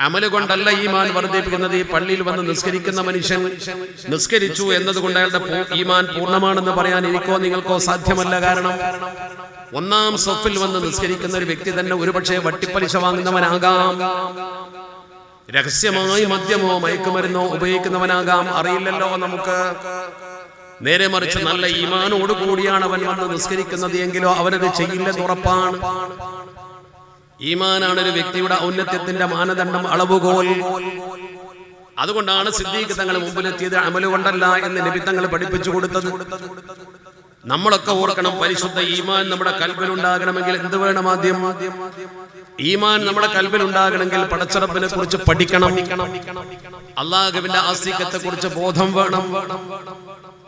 അമൽ കൊണ്ടല്ല ഈമാൻ വർദ്ധിപ്പിക്കുന്നത്. ഈ പള്ളിയിൽ വന്ന് നിസ്കരിക്കുന്ന മനുഷ്യൻ നിസ്കരിച്ചു എന്നതുകൊണ്ട് അയാളുടെ ഈമാൻ പൂർണമാണെന്ന് പറയാൻ എനിക്കോ നിങ്ങൾക്കോ സാധ്യമല്ല കാരണം. ഒന്നാം സഫിൽ വന്ന് നിസ്കരിക്കുന്ന ഒരു വ്യക്തി തന്നെ ഒരുപക്ഷെ വട്ടിപ്പലിശ വാങ്ങുന്നവനാകാം. രഹസ്യമായി മദ്യമോ മയക്കുമരുന്നോ ഉപയോഗിക്കുന്നവനാകാം. അറിയില്ലല്ലോ നമുക്ക്. നേരെ മറിച്ച് നല്ല ഈമാനോട് കൂടിയാണ് അവൻ വന്ന് നിസ്കരിക്കുന്നത് എങ്കിലോ അവനത് ചെയ്യില്ലെന്ന് ഉറപ്പാണ്. ഈമാനാണ് ഒരു വ്യക്തിയുടെ ഔന്നത്യത്തിന്റെ മാനദണ്ഡം അളവുകോൽ. അതുകൊണ്ടാണ് സിദ്ദീഖ് തങ്ങൾ മുമ്പിലെത്തിയത് അമൽ കൊണ്ടല്ല എന്ന് നബി തങ്ങൾ പഠിപ്പിച്ചു കൊടുത്തത്. നമ്മളൊക്കെ ഓർക്കണം പരിശുദ്ധ ഈമാൻ നമ്മുടെ കൽബിൽ ഉണ്ടാകണമെങ്കിൽ എന്ത് വേണം ആദ്യം? ഈമാൻ നമ്മുടെ കൽബിൽ ഉണ്ടാകണമെങ്കിൽ പടച്ചറപ്പിനെ കുറിച്ച് പഠിക്കണം. അള്ളാഹുവിന്റെ ആസ്തികത്തെ കുറിച്ച് ബോധം വേണം.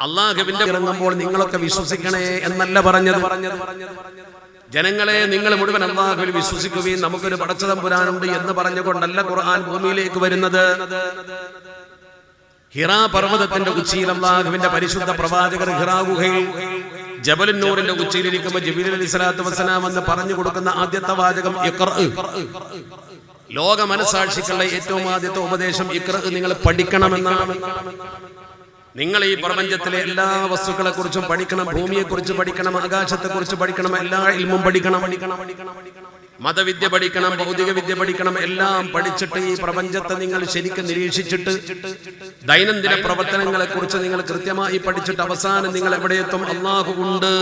അള്ളാഹുവിന്റെ ഇറങ്ങുമ്പോൾ നിങ്ങളൊക്കെ വിശ്വസിക്കണേ എന്നല്ല പറഞ്ഞത്. ജനങ്ങളെ നിങ്ങൾ മുഴുവൻ അള്ളാഹുവിൽ വിശ്വസിക്കുകയും നമുക്കൊരു പടച്ചതമ്പുരാനുണ്ട് എന്ന് പറഞ്ഞുകൊണ്ടല്ല ഖുർആൻ ഭൂമിയിലേക്ക് വരുന്നത്. ഹിറാ പർവതത്തിന്റെ ഉച്ചിയിൽ അള്ളാഹുവിന്റെ പരിശുദ്ധ പ്രവാചകർ ഹിറാ ഗുഹയിൽ ജബലുന്നൂറിന്റെ ഉച്ചിയിലിരിക്കുമ്പോൾ ജബീൽ അലി സ്വലാത്തു വസ്സലാം എന്ന് പറഞ്ഞു കൊടുക്കുന്ന ആദ്യത്തെ വാചകം. ലോക മനസാക്ഷിക്കുള്ള ഏറ്റവും ആദ്യത്തെ ഉപദേശം ഇക്ര നിങ്ങൾ പഠിക്കണമെന്നാണ്. നിങ്ങൾ ഈ പ്രപഞ്ചത്തിലെ എല്ലാ വസ്തുക്കളെ കുറിച്ചും പഠിക്കണം ഭൂമിയെ കുറിച്ച് പഠിക്കണം ആകാശത്തെ കുറിച്ച് പഠിക്കണം എല്ലാ ഇൽമും പഠിക്കണം. മതവിദ്യ പഠിക്കണം ഭൗതിക വിദ്യ പഠിക്കണം എല്ലാം പഠിച്ചിട്ട് ഈ പ്രപഞ്ചത്തെ നിങ്ങൾ ശരിക്കും നിരീക്ഷിച്ചിട്ട് ദൈനംദിന പ്രവർത്തനങ്ങളെ കുറിച്ച് നിങ്ങൾ കൃത്യമായി പഠിച്ചിട്ട് അവസാനം നിങ്ങൾ എവിടെയെത്തും അള്ളാഹു ഉണ്ട്.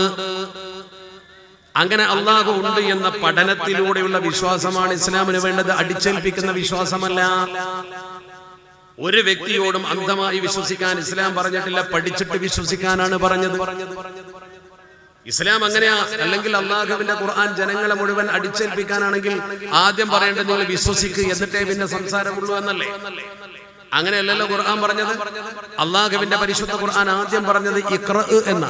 അങ്ങനെ അള്ളാഹു ഉണ്ട് എന്ന പഠനത്തിലൂടെയുള്ള വിശ്വാസമാണ് ഇസ്ലാമിന് വേണ്ടത്. അടിച്ചേൽപ്പിക്കുന്ന വിശ്വാസമല്ല. ഒരു വ്യക്തിയോടും അന്ധമായി വിശ്വസിക്കാൻ ഇസ്ലാം പറഞ്ഞിട്ടില്ല പഠിച്ചിട്ട് വിശ്വസിക്കാനാണ് പറഞ്ഞത്. ഇസ്ലാം അങ്ങനെയാ. അല്ലെങ്കിൽ അള്ളാഹുവിന്റെ ഖുർആൻ ജനങ്ങളെ മുഴുവൻ അടിച്ചേൽപ്പിക്കാനാണെങ്കിൽ ആദ്യം പറയേണ്ടത് നിങ്ങൾ വിശ്വസിക്കുക എന്നിട്ടേ പിന്നെ സംസാരമുള്ളൂ എന്നല്ലേ? അങ്ങനെയല്ലല്ലോ ഖുർആൻ പറഞ്ഞത്? അള്ളാഹുവിന്റെ പരിശുദ്ധ ഖുർആൻ ആദ്യം പറഞ്ഞത് ഇക്ര എന്ന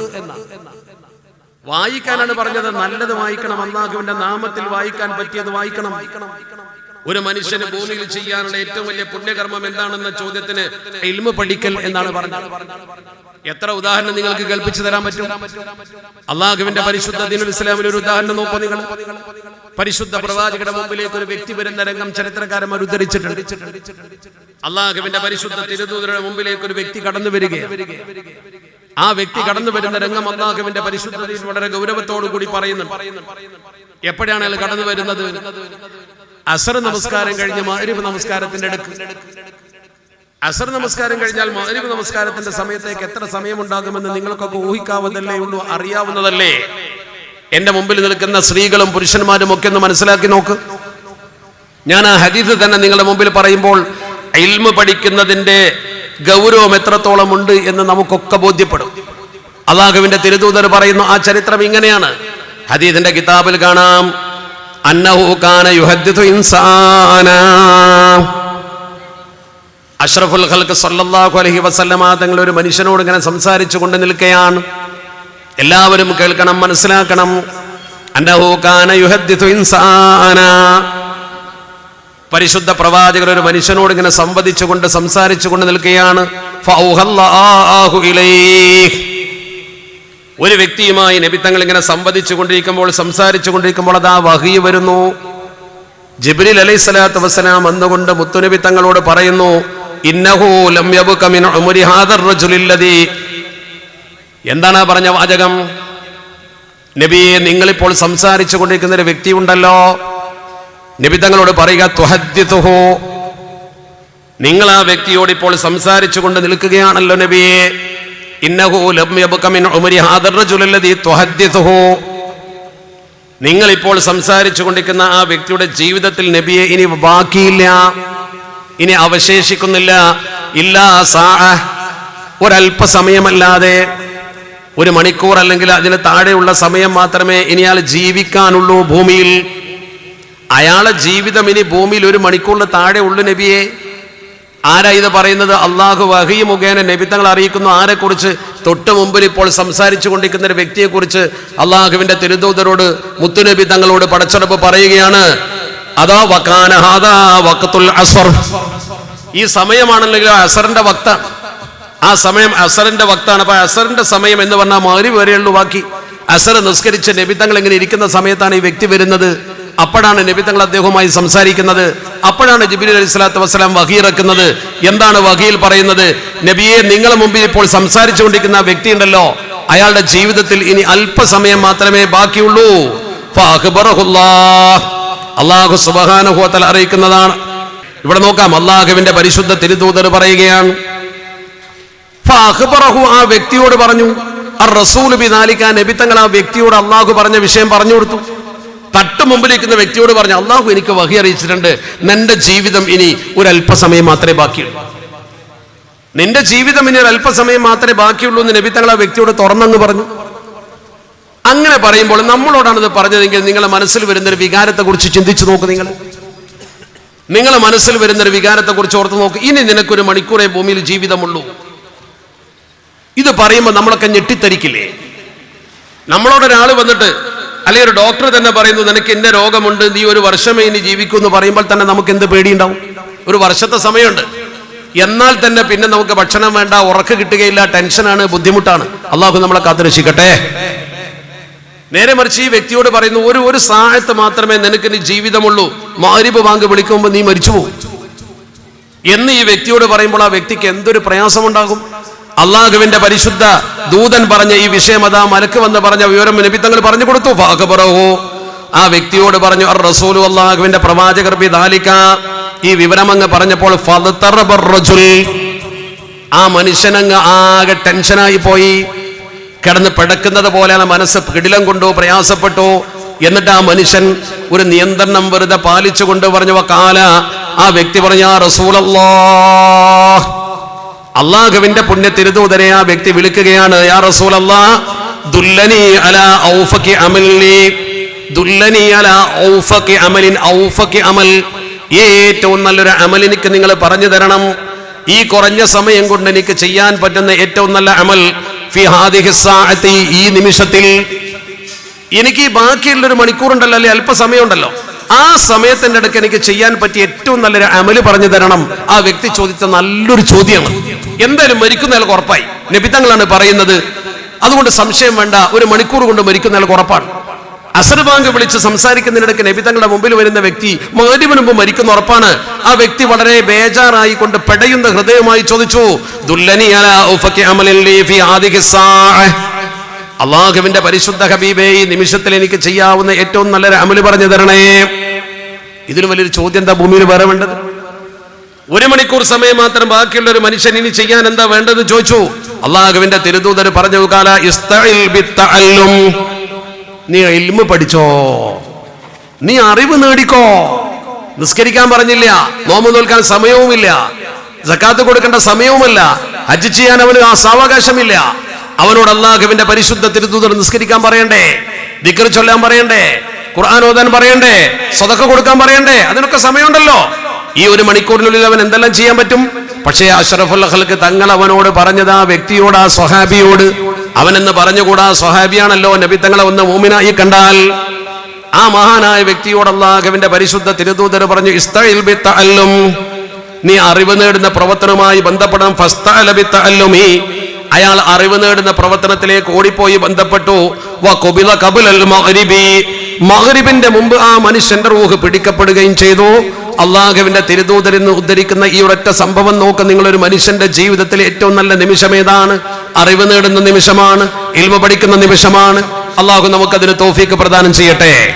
വായിക്കാനാണ് പറഞ്ഞത്. നല്ലത് വായിക്കണം. അള്ളാഹുവിന്റെ നാമത്തിൽ വായിക്കാൻ പറ്റിയത് വായിക്കണം വായിക്കണം. ഒരു മനുഷ്യന് ഭൂമിയിൽ ചെയ്യാനുള്ള ഏറ്റവും വലിയ പുണ്യകർമ്മം എന്താണെന്ന ചോദ്യത്തിന് ഇൽമ പഠിക്കൽ എന്നാണ് പറഞ്ഞത്. എത്ര ഉദാഹരണം നിങ്ങൾക്ക് കൽപ്പിച്ചു തരാൻ പറ്റും? അള്ളാഹുവിന്റെ പരിശുദ്ധ ദീനുൽ ഇസ്ലാമിൽ ഒരു ഉദാഹരണം നോക്കൂ നിങ്ങൾ. പരിശുദ്ധ പ്രവാചകരുടെ മുമ്പിലേക്ക് ഒരു വ്യക്തി വരുന്ന രംഗം ചരിത്രകാരന്മാർ ഉദ്ധരിച്ചിട്ടുണ്ട്. അള്ളാഹുവിന്റെ പരിശുദ്ധ തിരുദൂതരുടെ മുമ്പിലേക്ക് ഒരു വ്യക്തി കടന്നു വരികയാണ്. ആ വ്യക്തി കടന്നു വരുന്ന രംഗം അള്ളാഹുവിന്റെ പരിശുദ്ധതയിൽ വളരെ ഗൗരവത്തോടു കൂടി പറയുന്നുണ്ട്. എപ്പോഴാണ് അയാൾ കടന്നു വരുന്നത്? അസർ നമസ്കാരം കഴിഞ്ഞ് മാരിബ് നമസ്കാരത്തിന്റെ അടുക്ക്. അസർ നമസ്കാരം കഴിഞ്ഞാൽ മാരിബ് നമസ്കാരത്തിന്റെ സമയത്തേക്ക് എത്ര സമയമുണ്ടാകുമെന്ന് നിങ്ങൾക്കൊക്കെ ഊഹിക്കാവുന്നതല്ലേ ഉള്ളൂ അറിയാവുന്നതല്ലേ? എന്റെ മുമ്പിൽ നിൽക്കുന്ന സ്ത്രീകളും പുരുഷന്മാരും ഒക്കെ ഒന്ന് മനസ്സിലാക്കി നോക്ക്. ഞാൻ ആ ഹദീസ് തന്നെ നിങ്ങളുടെ മുമ്പിൽ പറയുമ്പോൾ ഇൽമ പഠിക്കുന്നതിന്റെ ഗൗരവം എത്രത്തോളം ഉണ്ട് എന്ന് നമുക്കൊക്കെ ബോധ്യപ്പെടും. അള്ളാഹുവിന്റെ തിരുദൂതർ പറയുന്നു ആ ചരിത്രം ഇങ്ങനെയാണ്. ഹദീദിന്റെ കിതാബിൽ കാണാം. അന്നഹു കാന ഇൻസാന. അഷ്റഫുൽ ഖൽക്ക് സല്ലല്ലാഹു അലൈഹി വസല്ലമ തങ്ങൾ ഒരു മനുഷ്യനോട് ഇങ്ങനെ സംസാരിച്ചു കൊണ്ട് നിൽക്കുകയാണ് എല്ലാവരും കേൾക്കണം മനസ്സിലാക്കണം. അന്നഹു കാന ഇൻസാന ഇൻസാനാ. പരിശുദ്ധ പ്രവാചകർ ഒരു മനുഷ്യനോട് ഇങ്ങനെ സംവദിച്ചുകൊണ്ട് സംസാരിച്ചുകൊണ്ട് നിൽക്കുകയാണ് ഫൗഹല്ലാഹു ഇലൈഹ്. ഒരു വ്യക്തിയുമായി നബിത്തങ്ങൾ ഇങ്ങനെ സംവദിച്ചു കൊണ്ടിരിക്കുമ്പോൾ സംസാരിച്ചു കൊണ്ടിരിക്കുമ്പോൾ അതാ വഹി വരുന്നു. ജിബ്രിൽ അലൈഹി സ്വലാത്തു വസ്സലാം വന്നുകൊണ്ട് മുത്തുനബി തങ്ങളോട് പറയുന്നു എന്താണ് ആ പറഞ്ഞ വാചകം? നബിയെ നിങ്ങളിപ്പോൾ സംസാരിച്ചു കൊണ്ടിരിക്കുന്ന ഒരു വ്യക്തി ഉണ്ടല്ലോ. നബി തങ്ങളോട് പറയുക നിങ്ങൾ ആ വ്യക്തിയോട് ഇപ്പോൾ സംസാരിച്ചു കൊണ്ട് നിൽക്കുകയാണല്ലോ നബിയെ. ഇപ്പോൾ സംസാരിച്ചു കൊണ്ടിരിക്കുന്ന ആ വ്യക്തിയുടെ ജീവിതത്തിൽ നബിയെ ഇനി ബാക്കിയില്ല. ഇനി അവശേഷിക്കുന്നില്ല. ഇല്ല ഒരല്പസമയമല്ലാതെ ഒരു മണിക്കൂർ അല്ലെങ്കിൽ അതിന് താഴെയുള്ള സമയം മാത്രമേ ഇനി അയാൾ ജീവിക്കാനുള്ളൂ ഭൂമിയിൽ. അയാളെ ജീവിതം ഇനി ഭൂമിയിൽ ഒരു മണിക്കൂറിന് താഴെ ഉള്ളു നബിയെ. ആരാ ഇത് പറയുന്നത്? അള്ളാഹു വഹി മുഖേന നബിത്തങ്ങൾ അറിയിക്കുന്നു ആരെക്കുറിച്ച്? തൊട്ട് മുമ്പിൽ ഇപ്പോൾ സംസാരിച്ചു കൊണ്ടിരിക്കുന്ന ഒരു വ്യക്തിയെക്കുറിച്ച് അള്ളാഹുവിന്റെ തിരുദൂതരോട് മുത്തുനബി തങ്ങളോട് പടച്ചെടുപ്പ് പറയുകയാണ്. അതാ വക്കാന ഹാദാ വഖത്തുൽ അസ്ർ. ഈ സമയമാണല്ലോ അസറിന്റെ വക്ത. ആ സമയം അസറിന്റെ വക്താണ്. അപ്പൊ അസറിന്റെ സമയം എന്ന് പറഞ്ഞാൽ മാറി വരെയുള്ളൂ ബാക്കി. അസർ നിസ്കരിച്ച് നബിത്തങ്ങൾ ഇങ്ങനെ ഇരിക്കുന്ന സമയത്താണ് ഈ വ്യക്തി വരുന്നത്. അപ്പോഴാണ് നബി തങ്ങൾ അദ്ദേഹവുമായി സംസാരിക്കുന്നത്. അപ്പോഴാണ് ജിബിലി അലൈഹി സ്വലാത്തു വസ്സലാം വഹീറക്കുന്നത് എന്താണ് വഹീൽ പറയുന്നത്? നബിയെ നിങ്ങളെ മുമ്പിൽ ഇപ്പോൾ സംസാരിച്ചുകൊണ്ടിരിക്കുന്ന വ്യക്തി ഉണ്ടല്ലോ. അയാളുടെ ജീവിതത്തിൽ ഇനി അല്പസമയം മാത്രമേ ബാക്കിയുള്ളൂ. അള്ളാഹു സുബാനുഹോത്തൽ അറിയിക്കുന്നതാണ്. ഇവിടെ നോക്കാം. അള്ളാഹുവിന്റെ പരിശുദ്ധ തിരുതൂതർ പറയുകയാണ്. ആ വ്യക്തിയോട് പറഞ്ഞു. ആ റസൂൽ ബി നബി തങ്ങൾ ആ വ്യക്തിയോട് അള്ളാഹു പറഞ്ഞ വിഷയം പറഞ്ഞു കൊടുത്തു. തട്ട് മുമ്പിലിരിക്കുന്ന വ്യക്തിയോട് പറഞ്ഞു അള്ളാഹു എനിക്ക് വഹി അറിയിച്ചിട്ടുണ്ട്. നിന്റെ ജീവിതം ഇനി ഒരു അല്പസമയം മാത്രമേ ബാക്കിയുള്ളൂ. നിന്റെ ജീവിതം ഇനി ഒരു അല്പസമയം മാത്രമേ ബാക്കിയുള്ളൂ എന്ന് നബി തങ്ങൾ ആ വ്യക്തിയോട് തുറന്നെന്ന് പറഞ്ഞു. അങ്ങനെ പറയുമ്പോൾ നമ്മളോടാണ് ഇത് പറഞ്ഞതെങ്കിൽ നിങ്ങളെ മനസ്സിൽ വരുന്ന ഒരു വികാരത്തെ കുറിച്ച് ചിന്തിച്ചു നോക്ക് നിങ്ങൾ. നിങ്ങളെ മനസ്സിൽ വരുന്ന ഒരു വികാരത്തെ കുറിച്ച് ഓർത്ത് നോക്ക്. ഇനി നിനക്കൊരു മണിക്കൂറേ ഭൂമിയിൽ ജീവിതമുള്ളൂ. ഇത് പറയുമ്പോൾ നമ്മളൊക്കെ ഞെട്ടിത്തരിക്കില്ലേ? നമ്മളോട് ഒരാൾ വന്നിട്ട് അല്ലെങ്കിൽ ഒരു ഡോക്ടർ തന്നെ പറയുന്നു നിനക്ക് ഇന്ന രോഗമുണ്ട് നീ ഒരു വർഷമേ ഇനി ജീവിക്കൂ എന്ന് പറയുമ്പോൾ തന്നെ നമുക്ക് എന്ത് പേടിയുണ്ടാവും? ഒരു വർഷത്തെ സമയമുണ്ട്. എന്നാൽ തന്നെ പിന്നെ നമുക്ക് ഭക്ഷണം വേണ്ട ഉറക്ക് കിട്ടുകയില്ല ടെൻഷനാണ് ബുദ്ധിമുട്ടാണ്. അള്ളാഹു നമ്മളെ കാത്തുരക്ഷിക്കട്ടെ. നേരെ മറിച്ച് ഈ വ്യക്തിയോട് പറയുന്നു ഒരു ഒരു സാഹത്ത് മാത്രമേ നിനക്ക് ഇനി ജീവിതമുള്ളൂ. മാരിബ് വാങ്ക് വിളിക്കുമ്പോൾ നീ മരിച്ചു പോകും എന്ന് ഈ വ്യക്തിയോട് പറയുമ്പോൾ ആ വ്യക്തിക്ക് എന്തൊരു പ്രയാസമുണ്ടാകും? അള്ളാഹുവിന്റെ പരിശുദ്ധ ദൂതൻ പറഞ്ഞ ഈ വിഷയം അതാ മലക്ക് വന്ന് പറഞ്ഞ വിവരം നബിത്തങ്ങൾ പറഞ്ഞു കൊടുത്തു. ഫാഖബറഹു. ആ വ്യക്തിയോട് പറഞ്ഞു അർ റസൂലു അള്ളാഹുവിന്റെ പ്രവാചകർ പിതാലിക്ക ഈ വിവരം അങ്ങ് പറഞ്ഞപ്പോൾ. ആ മനുഷ്യനങ്ങ് ആകെ ടെൻഷനായി പോയി. കിടന്ന് പിടക്കുന്നത് പോലെയാണ് മനസ്സ് കിടിലം കൊണ്ടു പ്രയാസപ്പെട്ടു. എന്നിട്ട് ആ മനുഷ്യൻ ഒരു നിയന്ത്രണം വെറുതെ പാലിച്ചു കൊണ്ട് പറഞ്ഞു കാല. ആ വ്യക്തി പറഞ്ഞു പറഞ്ഞ റസൂലല്ലാ അള്ളാഹുവിന്റെ പുണ്യ തിരുതൂതനെ ആ വ്യക്തി വിളിക്കുകയാണ് യാ റസൂലല്ലാ ദുല്ലനി അല ഔഫക്കി അമലി ദുല്ലനി അമൽ. എനിക്ക് നിങ്ങൾ പറഞ്ഞു തരണം. ഈ കുറഞ്ഞ സമയം കൊണ്ട് എനിക്ക് ചെയ്യാൻ പറ്റുന്ന ഏറ്റവും നല്ല അമൽ ഈ നിമിഷത്തിൽ. എനിക്ക് ബാക്കിയുള്ള ഒരു മണിക്കൂറുണ്ടല്ലോ അല്ലെ? അല്പസമയം ഉണ്ടല്ലോ ആ സമയത്തിന്റെ അടുക്ക് എനിക്ക് ചെയ്യാൻ പറ്റിയ ഏറ്റവും നല്ലൊരു അമൽ പറഞ്ഞു തരണം. ആ വ്യക്തി ചോദിച്ച നല്ലൊരു ചോദ്യമാണ്. എന്തായാലും മരിക്കുന്നയാൾക്ക് ഉറപ്പായി. നബിതങ്ങളാണ് പറയുന്നത്. അതുകൊണ്ട് സംശയം വേണ്ട. ഒരു മണിക്കൂർ കൊണ്ട് മരിക്കുന്നയാൾക്ക് ഉറപ്പാണ്. അസർ ബാങ്ക് വിളിച്ച് സംസാരിക്കുന്നതിനിടയ്ക്ക് നബിതങ്ങളുടെ മുമ്പിൽ വരുന്ന വ്യക്തി മകരിവിന് മുമ്പ് മരിക്കുന്ന ഉറപ്പാണ്. ആ വ്യക്തി വളരെ ബേജാറായി കൊണ്ട് പെടയുന്ന ഹൃദയമായി ചോദിച്ചു അള്ളാഹുവിന്റെ പരിശുദ്ധ ഹബീബേ ഈ നിമിഷത്തിൽ എനിക്ക് ചെയ്യാവുന്ന ഏറ്റവും നല്ലൊരു അമൽ പറഞ്ഞു തരണേ. ഇതിന് വലിയൊരു ചോദ്യം എന്താ ഭൂമിയിൽ വേറെ വേണ്ടത്? ഒരു മണിക്കൂർ സമയം മാത്രം ബാക്കിയുള്ള ഒരു മനുഷ്യൻ ഇനി ചെയ്യാൻ എന്താ വേണ്ടത് ചോദിച്ചു. അള്ളാഹുവിന്റെ തിരുദൂതർ പറഞ്ഞു കാല. നീ ഇൽമ പഠിച്ചോ? നീ അറിവ് നേടിക്കോ? നിസ്കരിക്കാൻ പറഞ്ഞില്ല നോമ്പ് നോൽക്കാൻ സമയവുമില്ല ജക്കാത്ത് കൊടുക്കേണ്ട സമയവുമല്ല ഹജ്ജ് ചെയ്യാൻ അവന് ആ സാവകാശമില്ല അവനോട് അള്ളാഹുവിന്റെ പരിശുദ്ധ തിരുത്തൂതർ നിസ്കരിക്കാൻ പറയണ്ടേ? ദിക്കർ ചൊല്ലാൻ പറയണ്ടേ? ഖുർആൻ ഓതാൻ പറയണ്ടേ? സ്വതക്ക കൊടുക്കാൻ പറയണ്ടേ? അതിനൊക്കെ സമയമുണ്ടല്ലോ. ഈ ഒരു മണിക്കൂറിനുള്ളിൽ അവൻ എന്തെല്ലാം ചെയ്യാൻ പറ്റും പക്ഷേ അഷറഫുൽ തങ്ങൾ അവനോട് പറഞ്ഞത് ആ വ്യക്തിയോട് ആ സ്വഹാബിയോട് അവനെന്ന് പറഞ്ഞുകൂടാ സ്വഹാബിയാണല്ലോ നബി തങ്ങളെ ഒന്ന് മോമിനായി കണ്ടാൽ ആ മഹാനായ വ്യക്തിയോട് പരിശുദ്ധ തിരുദൂതർ പറഞ്ഞു ഇസ്തും. നീ അറിവ് നേടുന്ന പ്രവർത്തനവുമായി ബന്ധപ്പെടാം ഫസ്തഅല ബിത്തഅല്ലുമി. അയാൾ അറിവ് നേടുന്ന പ്രവർത്തനത്തിലേക്ക് ഓടിപ്പോയി ബന്ധപ്പെട്ടു വഖുബില ഖബലൽ മഗ്രിബി. മഗ്രിബിന്റെ മുമ്പ് ആ മനുഷ്യന്റെ റൂഹ് പിടിക്കപ്പെടുകയും ചെയ്തു അള്ളാഹുവിന്റെ തിരുദൂതരിൽ നിന്ന് ഉദ്ധരിക്കുന്ന ഈ ഒരൊറ്റ സംഭവം നോക്ക്. നിങ്ങളൊരു മനുഷ്യന്റെ ജീവിതത്തിലെ ഏറ്റവും നല്ല നിമിഷം ഏതാണ്? അറിവ് നേടുന്ന നിമിഷമാണ് ഇൽമ പഠിക്കുന്ന നിമിഷമാണ്. അള്ളാഹു നമുക്കതിന് തോഫീക്ക് പ്രദാനം ചെയ്യട്ടെ.